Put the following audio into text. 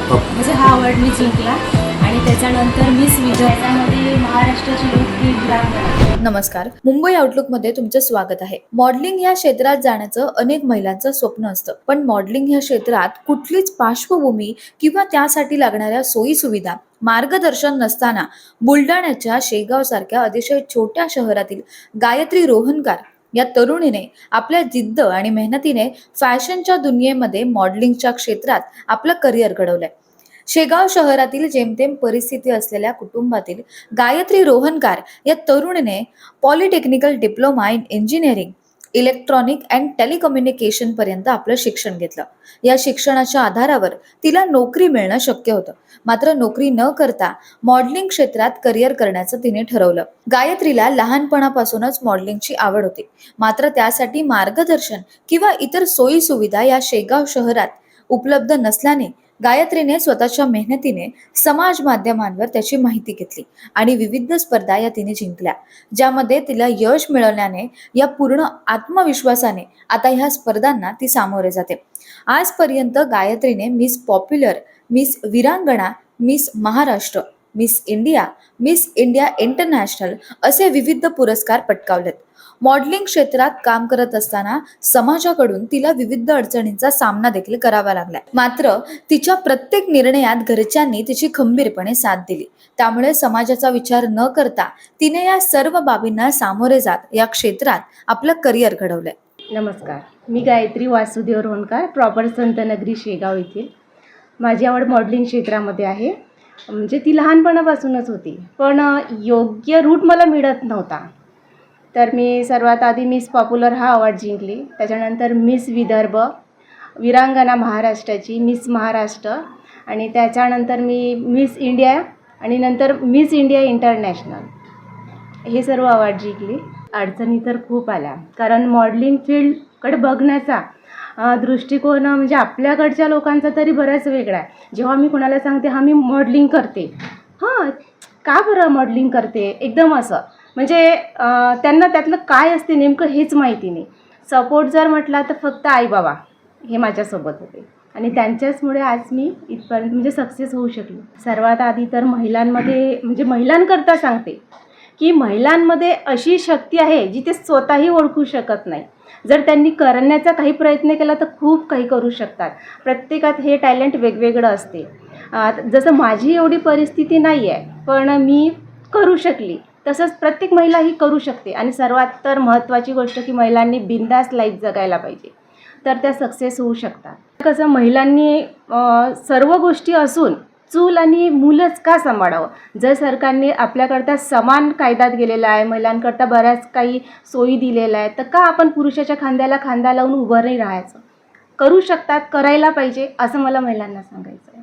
मी जिंकला आणि त्याच्यानंतर मिस विजयामध्ये महाराष्ट्राची लोकप्रिय नमस्कार. मुंबई आउटलुकमध्ये तुमचं स्वागत आहे. मॉडेलिंग या क्षेत्रात जाण्याचं अनेक महिलांचं स्वप्न असतं. पण मॉडेलिंग या क्षेत्रात कुठलीच पार्श्वभूमी किंवा त्यासाठी लागणाऱ्या सोयी सुविधा मार्गदर्शन नसताना बुलढाण्याच्या शेगाव सारख्या अतिशय छोट्या शहरातील गायत्री रोहनकार या तरुणीने आपल्या जिद्द आणि मेहनतीने फॅशनच्या दुनियेमध्ये मॉडेलिंगच्या क्षेत्रात आपलं करिअर घडवलंय. शेगाव शहरातील जेमतेम परिस्थिती असलेल्या कुटुंबातील गायत्री रोहनकार या तरुणीने polytechnical diploma in engineering electronic and telecommunication पर्यंत आपलं शिक्षण घेतलं. या शिक्षणाच्या आधारावर तिला नोकरी मिळणं शक्य होतं. मात्र नोकरी न करता मॉडेलिंग क्षेत्रात करिअर करण्याचं तिने ठरवलं. गायत्रीला लहानपणापासूनच मॉडेलिंगची आवड होती. मात्र त्यासाठी मार्गदर्शन किंवा इतर सोयी सुविधा या शेगाव शहरात उपलब्ध नसल्याने गायत्रीने स्वतःच्या मेहनतीने समाज माध्यमांवर त्याची माहिती घेतली आणि विविध स्पर्धा या तिने जिंकल्या ज्यामध्ये तिला यश मिळवल्याने या पूर्ण आत्मविश्वासाने आता ह्या स्पर्धांना ती सामोरे जाते. आजपर्यंत गायत्रीने Miss popular Miss Virangana Miss Maharashtra Miss India Miss India international असे विविध पुरस्कार पटकावलेत. मॉडेलिंग क्षेत्रात काम करत असताना समाजाकडून तिला विविध अडचणींचा सामना देखील करावा लागला. मात्र तिच्या प्रत्येक निर्णयात घरच्यांनी तिची खंबीरपणे साथ दिली. त्यामुळे समाजाचा विचार न करता तिने या सर्व बाबींना सामोरे जात या क्षेत्रात आपलं करिअर घडवलंय. नमस्कार. मी गायत्री वासुदेव रोहनकार प्रॉपर संतनगरी शेगाव येथील. माझी आवड मॉडेलिंग क्षेत्रामध्ये आहे. म्हणजे ती लहानपणापासूनच होती. पण योग्य रूट मला मिळत नव्हता. तर मी सर्वात आधी मिस पॉप्युलर हा अवॉर्ड जिंकली. त्याच्यानंतर मिस विदर्भ विरांगणा महाराष्ट्राची मिस महाराष्ट्र आणि त्याच्यानंतर मी मिस इंडिया आणि नंतर मिस इंडिया इंटरनॅशनल. हे सर्व अवॉर्ड जिंकली. अडचणी तर खूप आल्या. कारण मॉडलिंग फील्डकडे बघण्याचा दृष्टिकोन म्हणजे आपल्याकडच्या लोकांचा तरी बराच वेगळा आहे. जेव्हा मी कोणाला सांगते हा मी मॉडलिंग करते. हां का बरं मॉडलिंग करते? एकदम असं. म्हणजे त्यांना त्यातलं काय असते नेमकं हेच माहिती नाही. सपोर्ट जर म्हटला तर फक्त आई बाबा हे माझ्यासोबत होते. आणि त्यांच्याचमुळे आज मी इथपर्यंत म्हणजे सक्सेस होऊ शकले. सर्वात आधी तर महिलांमध्ये म्हणजे महिलांकरता सांगते की महिलांमध्ये अशी शक्ती आहे जी ते स्वतःही ओळखू शकत नाही. जर त्यांनी करण्याचा काही प्रयत्न केला तर खूप काही करू शकतात. प्रत्येकात हे टॅलेंट वेगवेगळं असते. जसं माझी एवढी परिस्थिती नाही आहे पण मी करू शकली. तसंच प्रत्येक महिला ही करू शकते. आणि सर्वात तर महत्त्वाची गोष्ट की महिलांनी बिंदास लाईफ जगायला पाहिजे. तर त्या सक्सेस होऊ शकतात. कसं महिलांनी सर्व गोष्टी असून चूल आणि मुलंच का सांभाळावं? जर सरकारने आपल्याकरता समान कायद्यात गेलेला आहे महिलांकरता बऱ्याच काही सोयी दिलेल्या आहेत तर का आपण पुरुषाच्या खांद्याला खांदा लावून उभं नाही राहायचं? करू शकतात करायला पाहिजे असं मला महिलांना सांगायचं आहे